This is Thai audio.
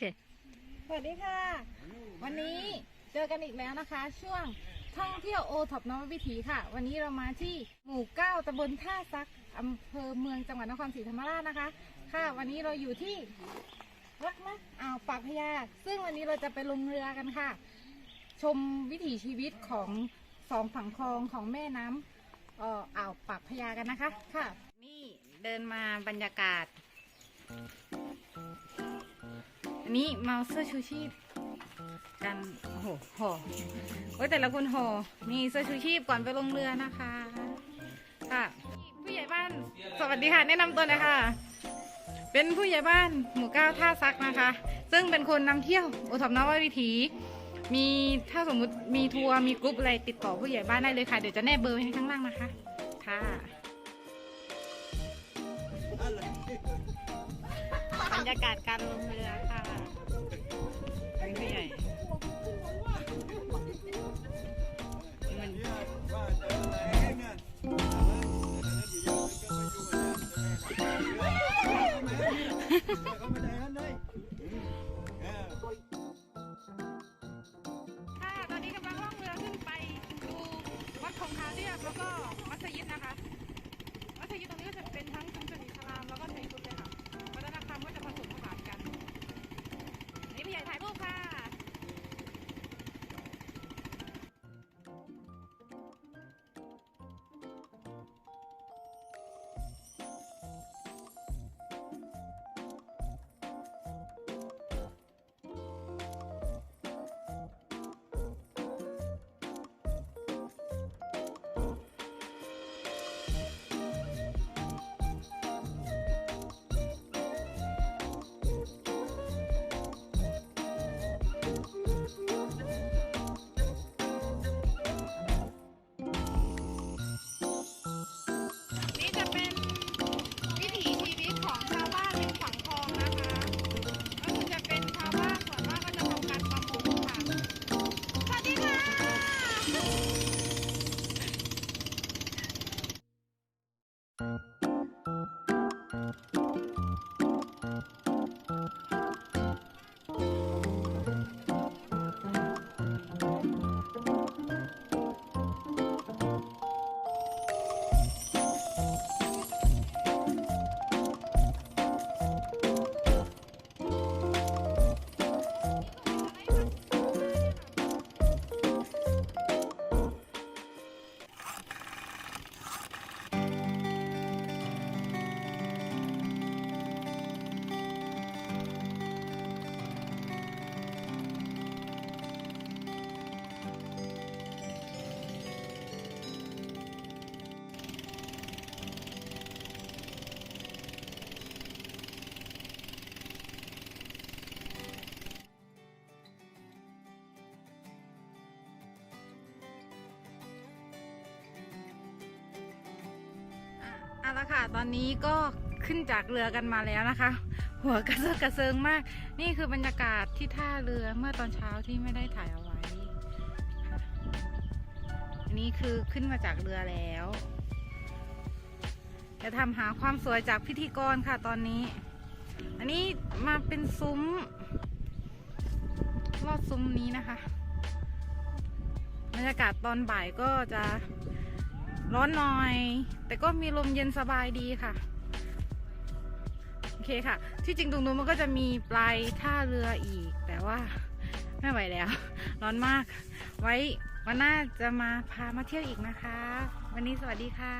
เค สวัสดีค่ะ วันนี้เจอกันอีกแล้วนะคะ ช่วงท่องเที่ยวโอท็อปนววิถีค่ะ วันนี้เรามาที่หมู่เก้าตำบลท่าซักอำเภอเมืองจังหวัดนครศรีธรรมราชนะคะ ค่ะ วันนี้เราอยู่ที่รักนะอ่าวปากพญาซึ่งวันนี้เราจะไปลงเรือกันค่ะ ชมวิถีชีวิตของสองฝั่งคลองของแม่น้ำเอ่ออ่าวปากพญากันนะคะ ค่ะ นี่เดินมาบรรยากาศ อันนี้เมาเสื้อชูชีพกันโอ้โหห่อโอ้ยแต่ละคนห่อนี่เสื้อชูชีพก่อนไปลงเรือนะคะค่ะผู้ใหญ่บ้านสวัสดีค่ะแนะนำตัวหนะคะเป็นผู้ใหญ่บ้านหมู่เก้าท่าซักนะคะ ซึ่งเป็นคนนำเที่ยวโอท็อปนววิถี มีถ้าสมมุติมีทัวร์มีกรุ๊ปอะไรติดต่อผู้ใหญ่บ้านได้เลยค่ะ เดี๋ยวจะแนบเบอร์ไว้ให้ข้างล่างนะคะ ค่ะบรรยากาศการลงเรือ ค่ะตอนนี้กำลังล่องเรือขึ้นไปดูวัดคงคาเรียบแล้วก็มัสยิดนะคะ มัสยิดตรงนี้ก็จะเป็นทั้งชุมชนอิสลามแล้วก็ไทย ละค่ะ ตอนนี้ก็ขึ้นจากเรือกันมาแล้วนะคะ หัวกระเซาะกระเซิงมาก นี่คือบรรยากาศที่ท่าเรือเมื่อตอนเช้าที่ไม่ได้ถ่ายเอาไว้อันนี้คือขึ้นมาจากเรือแล้วจะทำหาความสวยจากพิธีกรค่ะตอนนี้ อันนี้มาเป็นซุ้มลอดซุ้มนี้นะคะ บรรยากาศตอนบ่ายก็จะ ร้อนหน่อย แต่ก็มีลมเย็นสบายดีค่ะ โอเคค่ะ ที่จริงตรงนู้นมันก็จะมีปลายท่าเรืออีก แต่ว่าไม่ไหวแล้ว ร้อนมาก ไว้วันหน้าจะมาพามาเที่ยวอีกนะคะ วันนี้สวัสดีค่ะ